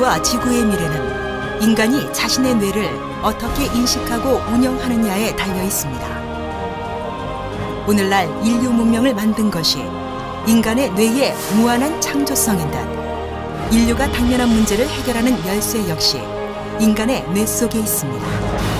인류와 지구의 미래는 인간이 자신의 뇌를 어떻게 인식하고 운영하느냐에 달려 있습니다. 오늘날 인류 문명을 만든 것이 인간의 뇌의 무한한 창조성인 듯 인류가 당면한 문제를 해결하는 열쇠 역시 인간의 뇌 속에 있습니다.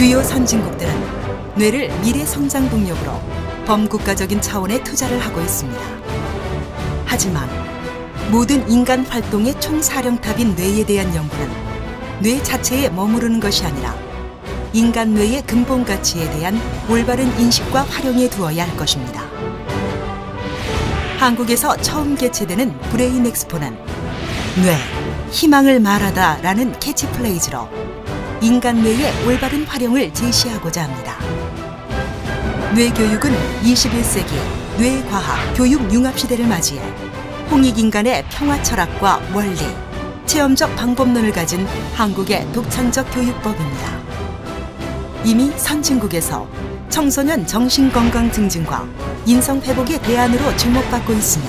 주요 선진국들은 뇌를 미래 성장 동력으로 범국가적인 차원의 투자를 하고 있습니다. 하지만 모든 인간 활동의 총사령탑인 뇌에 대한 연구는 뇌 자체에 머무르는 것이 아니라 인간 뇌의 근본 가치에 대한 올바른 인식과 활용에 두어야 할 것입니다. 한국에서 처음 개최되는 브레인 엑스포는 뇌, 희망을 말하다 라는 캐치플레이즈로 인간 뇌의 올바른 활용을 제시하고자 합니다. 뇌교육은 21세기 뇌과학 교육 융합 시대를 맞이해 홍익인간의 평화 철학과 원리, 체험적 방법론을 가진 한국의 독창적 교육법입니다. 이미 선진국에서 청소년 정신건강 증진과 인성 회복의 대안으로 주목받고 있으며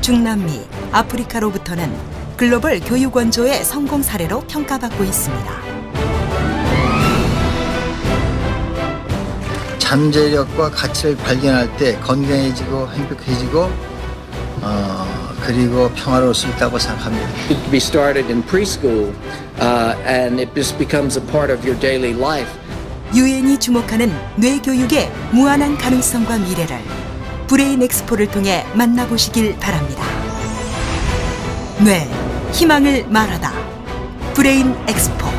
중남미, 아프리카로부터는 글로벌 교육 원조의 성공 사례로 평가받고 있습니다. 잠재력과 가치를 발견할 때 건강해지고 행복해지고 어, 그리고 평화로울 수 있다고 생각합니다. It be started in preschool, uh, and it just becomes a part of your daily life. 유엔이 주목하는 뇌 교육의 무한한 가능성과 미래를 브레인 엑스포를 통해 만나보시길 바랍니다. 뇌, 희망을 말하다. 브레인 엑스포.